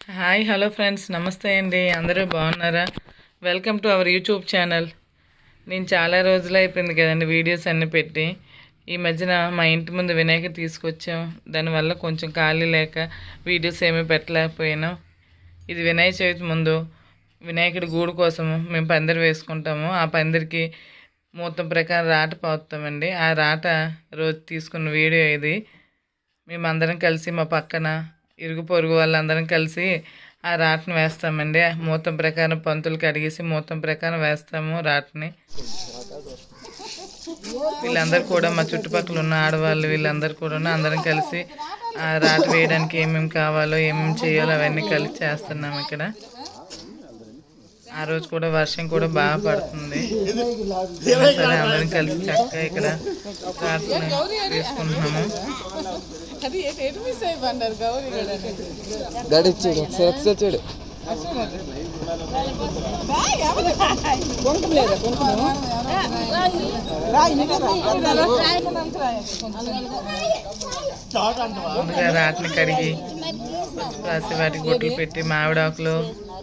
Hi hello friends. నమస్తే అండి. అందరూ బాగున్నారా? Welcome to our YouTube channel. నేను చాలా రోజులు అయిపోయింది కదండి వీడియోస్ అన్నీ పెట్టి. ఈ మధ్యన మా ఇంటి ముందు వినాయక తీసుకొచ్చాం. దానివల్ల కొంచెం ఖాళీ లేక వీడియోస్ ఏమీ పెట్టలేకపోయాను. ఇది వినాయక చవితి ముందు వినాయకుడి గూడు కోసము మేము పందిరి వేసుకుంటాము. ఆ పందిరికి మూతం ప్రకారం రాట పోతామండి ఆ రాట రోజు తీసుకున్న వీడియో ఇది. మేమందరం కలిసి మా పక్కన ఇరుగు పొరుగు వాళ్ళందరం కలిసి ఆ రాట్ని వేస్తామండి. మూతం ప్రకారం పంతులు కడిగేసి మూతం ప్రకారం వేస్తాము రాటని. వీళ్ళందరూ కూడా మా చుట్టుపక్కల ఉన్న ఆడవాళ్ళు వీళ్ళందరూ కూడా అందరం కలిసి ఆ రాట వేయడానికి ఏమేమి కావాలో ఏమేమి చేయాలో అవన్నీ కలిసి చేస్తున్నాం ఇక్కడ. ఆ రోజు కూడా వర్షం కూడా బాగా పడుతుంది. సరే అందరం కలిసి చక్కగా ఇక్కడ చూడు ఒకసారి చూడు. ముందుగా రాటిని కడిగి పసుపు రాసి వాటికి గుడ్లు పెట్టి మామిడాకులు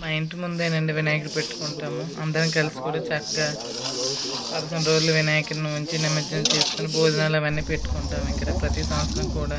మా ఇంటి ముందేనండి వినాయకుడు పెట్టుకుంటాము. అందరం కలిసి కూడా చక్కగా పదకొండు రోజులు వినాయకుడిని ఉంచి నిమజ్జనం చేసుకుని భోజనాలు అవన్నీ పెట్టుకుంటాము ఇక్కడ ప్రతి సంవత్సరం కూడా.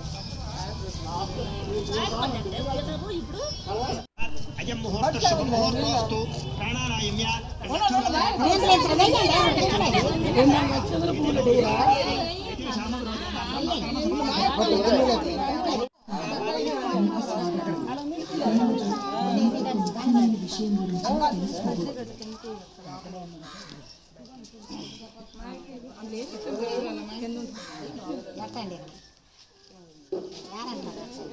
వీడియోస్ ఏమీ పెట్టలేదు ఏమీ అనుకోకండి చెప్పు పై ఎంతమంది వస్తారు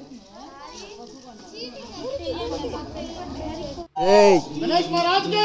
ఏయ్ వినాయకుడు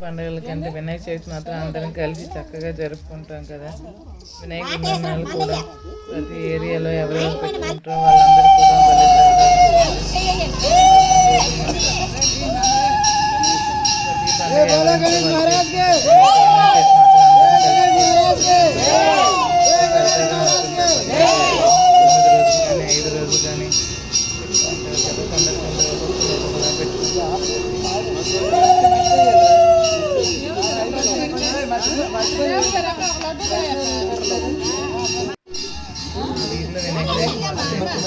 పండుగల కంటే వినాయక చవితి మాత్రం అందరం కలిసి చక్కగా జరుపుకుంటాం కదా. వినాయక నిర్మాణాలు కూడా ప్రతి ఏరియాలో ఎవరెవరు పెట్టుకుంటారో వీధిలో వినాయక చవితి మాత్రం ఊర్లో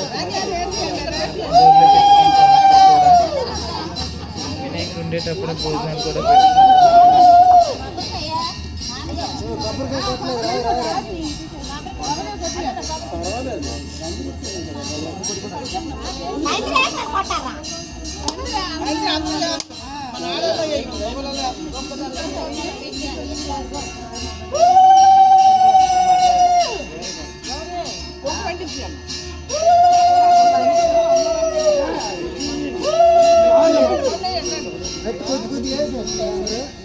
తెచ్చుకుంటాం అక్కడ కూడా వినాయకుడు ఉండేటప్పుడు భోజనాలు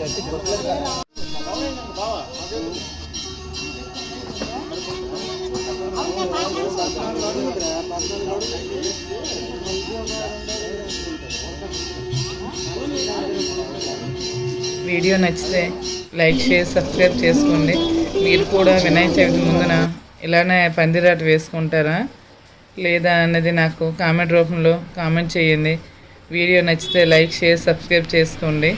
వీడియో నచ్చితే లైక్ షేర్ సబ్స్క్రైబ్ చేసుకోండి. మీరు కూడా వినాయక చవితి ముందున ఇలానే పందిరాట వేసుకుంటారా? లేదా అన్నది నాకు కామెంట్ రూపంలో కామెంట్ చేయండి. వీడియో నచ్చితే లైక్ షేర్ సబ్స్క్రైబ్ చేసుకోండి.